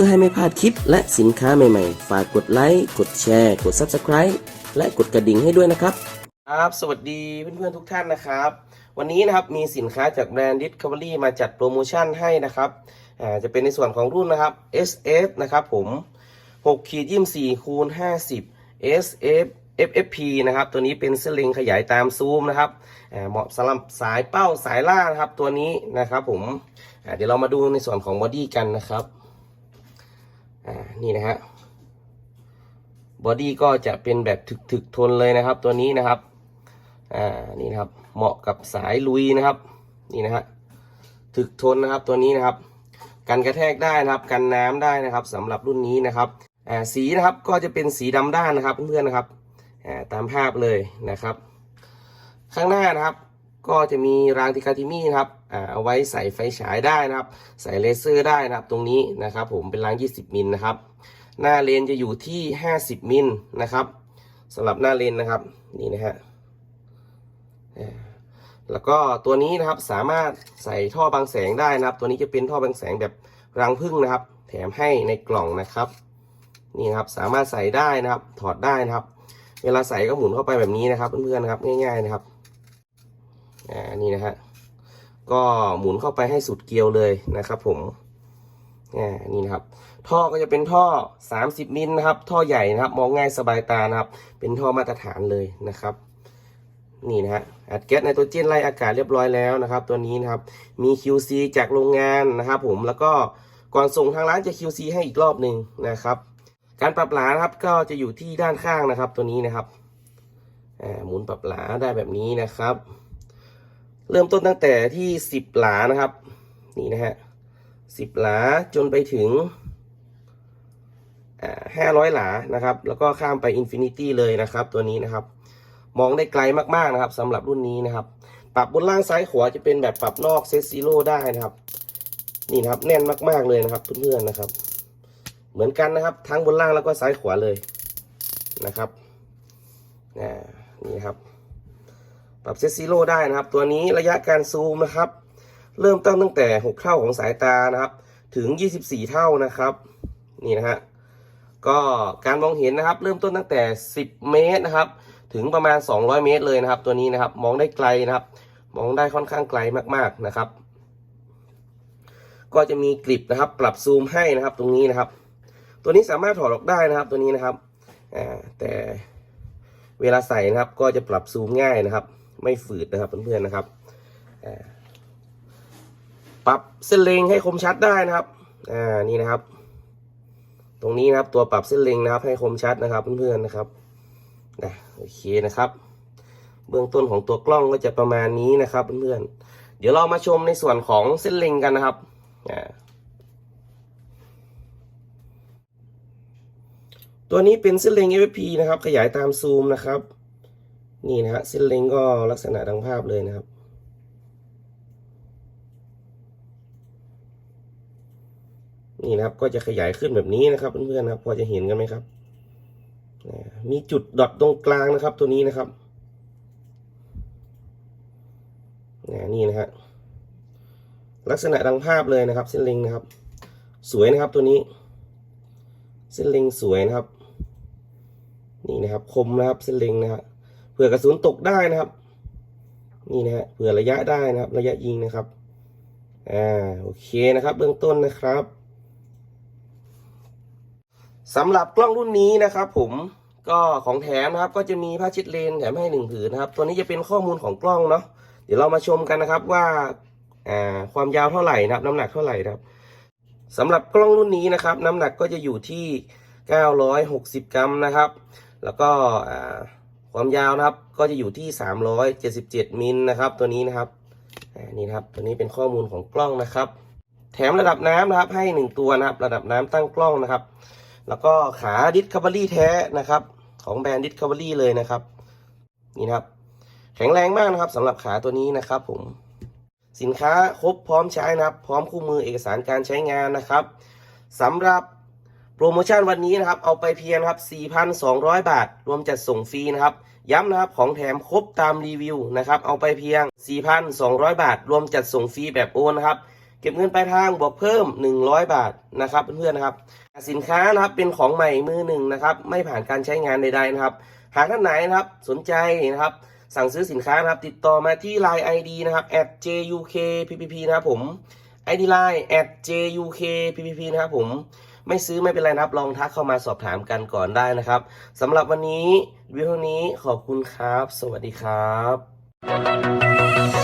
พื่อให้ไม่พลาดคลิปและสินค้าใหม่ๆ ฝากกดไลค์ กดแชร์ กด Subscribe และกดกระดิ่งให้ด้วยนะครับ ครับ สวัสดีเพื่อนๆทุกท่านนะครับ วันนี้นะครับมีสินค้าจากแบรนด์ Discovery มาจัดโปรโมชั่นให้นะครับอ่าจะเป็นในส่วนของรุ่นนะครับ SF นะครับผม6ขีด24คูณ50 SF FFP นะครับ ตัวนี้เป็นสลิงขยายตามซูมนะครับอ่าเหมาะสำหรับสายเป้าสายล่านะครับตัวนี้นะครับผมเดี๋ยวเรามาดูในส่วนของบอดี้กันนะครับ อ่านี่นะฮะบอดี้ก็จะเป็นแบบถึกๆทนเลยนะครับ ตัวนี้นะครับอ่านี่นะครับ เหมาะกับสายลุยนะครับ นี่นะฮะถึกทนนะครับตัวนี้นะครับ กันกระแทกได้นะครับ กันน้ำได้นะครับสำหรับรุ่นนี้นะครับอ่าสีนะครับก็จะเป็นสีดำด้านนะครับเพื่อนๆนะครับอ่าตามภาพเลยนะครับ ข้างหน้านะครับ ก็จะมีรางติคาติมี่นะครับ เอาไว้ใส่ไฟฉายได้นะครับ ใส่เลเซอร์ได้นะครับตรงนี้นะครับ ผมเป็นราง 20 มิลนะครับ หน้าเลนจะอยู่ที่ 50 มิลนะครับสำหรับหน้าเลนนะครับนี่นะฮะแล้วก็ตัวนี้นะครับสามารถใส่ท่อบางแสงได้นะครับ ตัวนี้จะเป็นท่อบางแสงแบบรังผึ้งนะครับ แถมให้ในกล่องนะครับนี่นครับสามารถใส่ได้นะครับ ถอดได้นะครับ เวลาใส่ก็หมุนเข้าไปแบบนี้นะครับ เพื่อนๆนะครับง่าย ๆนะครับอ่านี่นะฮะ ก็หมุนเข้าไปให้สุดเกลียวเลยนะครับผมนี่นะครับ ท่อก็จะเป็นท่อ 30 มิลนะครับ ท่อใหญ่นะครับ มองง่ายสบายตานะครับ เป็นท่อมาตรฐานเลยนะครับ นี่นะฮะ อัดแก๊สไนโตรเจนไล่อากาศเรียบร้อยแล้วนะครับ ตัวนี้นะครับ มี QC จากโรงงานนะครับผม แล้วก็ก่อนส่งทางร้านจะ QC ให้อีกรอบหนึ่งนะครับ การปรับหลานะครับ ก็จะอยู่ที่ด้านข้างนะครับ ตัวนี้นะครับ หมุนปรับหลาได้แบบนี้นะครับ เริ่มต้นตั้งแต่ที่10หลานะครับ นี่นะฮะ10หลาจนไปถึงอ่า500หลานะครับ แล้วก็ข้ามไปอินฟินิตี้เลยนะครับ ตัวนี้นะครับ มองได้ไกลมากๆนะครับสำหรับรุ่นนี้นะครับ ปรับบนล่างซ้ายขวาจะเป็นแบบปรับนอกเซตซีโร่ได้นะครับ นี่นะครับแน่นมากๆเลยนะครับเพื่อนๆนะครับ เหมือนกันนะครับ ทั้งบนล่างแล้วก็ซ้ายขวาเลยนะครับนี่ครับ รับเซตซีโร่ได้นะครับ ตัวนี้ระยะการซูมนะครับ เริ่มต้นตั้งแต่ 6 เท่าของสายตานะครับ ถึง 24 เท่านะครับ นี่นะฮะก็การมองเห็นนะครับ เริ่มต้นตั้งแต่ 10 เมตรนะครับ ถึงประมาณ 200 เมตรเลยนะครับ ตัวนี้นะครับมองได้ไกลนะครับ มองได้ค่อนข้างไกลมากๆนะครับ ก็จะมีกริปนะครับ ปรับซูมให้นะครับ ตรงนี้นะครับ ตัวนี้สามารถถอดออกได้นะครับ ตัวนี้นะครับแต่เวลาใส่นะครับก็จะปรับซูมง่ายนะครับ ไม่ฝืดนะครับเพื่อนๆนะครับปรับเส้นเล็งให้คมชัดได้นะครับอ่านี่นะครับ ตรงนี้นะครับตัวปรับเส้นเล็งนะครับ ให้คมชัดนะครับเพื่อนๆนะครับนะโอเคนะครับ เบื้องต้นของตัวกล้องก็จะประมาณนี้นะครับเพื่อนๆเดี๋ยวเรามาชมในส่วนของเส้นเล็งกันนะครับอ่าตัวนี้เป็นเส้นเล็ง FFP นะครับ ขยายตามซูมนะครับ นี่นะฮะเส้นเล็งก็ลักษณะดังภาพเลยนะครับ นี่นะครับก็จะขยายขึ้นแบบนี้นะครับ เพื่อนๆนะครับ พอจะเห็นกันไหมครับ มีจุดดอทตรงกลางนะครับ ตัวนี้นะครับนี่นะฮะลักษณะดังภาพเลยนะครับ เส้นเล็งนะครับ สวยนะครับตัวนี้ เส้นเล็งสวยนะครับ นี่นะครับ คมนะครับ เส้นเล็งนะฮะเผื่อกระสุนตกได้นะครับ นี่นะฮะเผื่อระยะได้นะครับ ระยะยิงนะครับอ่าโอเคนะครับ เบื้องต้นนะครับสำหรับกล้องรุ่นนี้นะครับ ผมก็ของแถมนะครับ ก็จะมีผ้าเชิดเลนแถมให้หนึ่งผืนนะครับ ตัวนี้จะเป็นข้อมูลของกล้องเนาะเดี๋ยวเรามาชมกันนะครับว่าอ่าความยาวเท่าไหร่นะครับ น้ำหนักเท่าไหร่นะครับสำหรับกล้องรุ่นนี้นะครับ น้ำหนักก็จะอยู่ที่ 960 กรัมนะครับ แล้วก็อ่า ความยาวนะครับ ก็จะอยู่ที่ 377 มิลนะครับ ตัวนี้นะครับนี่ครับ ตัวนี้เป็นข้อมูลของกล้องนะครับ แถมระดับน้ำนะครับ ให้หนึ่งตัวนะครับ ระดับน้ำตั้งกล้องนะครับ แล้วก็ขา Discovery แท้นะครับ ของแบรนด์ Discovery เลยนะครับ นี่นะครับ แข็งแรงมากนะครับสำหรับขาตัวนี้นะครับ ผม สินค้าครบพร้อมใช้นะครับ พร้อมคู่มือเอกสารการใช้งานนะครับสำหรับ โปรโมชั่นวันนี้นะครับ เอาไปเพียงครับ 4,200 บาท รวมจัดส่งฟรีนะครับ ย้ำนะครับ ของแถมครบตามรีวิวนะครับ เอาไปเพียง 4,200 บาท รวมจัดส่งฟรีแบบโอนนะครับ เก็บเงินปลายทางบวกเพิ่ม 100 บาทนะครับเพื่อนๆนะครับ สินค้านะครับ เป็นของใหม่มือหนึ่งนะครับ ไม่ผ่านการใช้งานใดๆนะครับ หากท่านไหนนะครับ สนใจนะครับ สั่งซื้อสินค้านะครับ ติดต่อมาที่ Line ID นะครับ @jukppp นะครับผม ID Line @jukppp นะครับผม ไม่ซื้อไม่เป็นไรนะครับ ลองทักเข้ามาสอบถามกันก่อนได้นะครับสำหรับวันนี้วิดีโอนี้ขอบคุณครับ สวัสดีครับ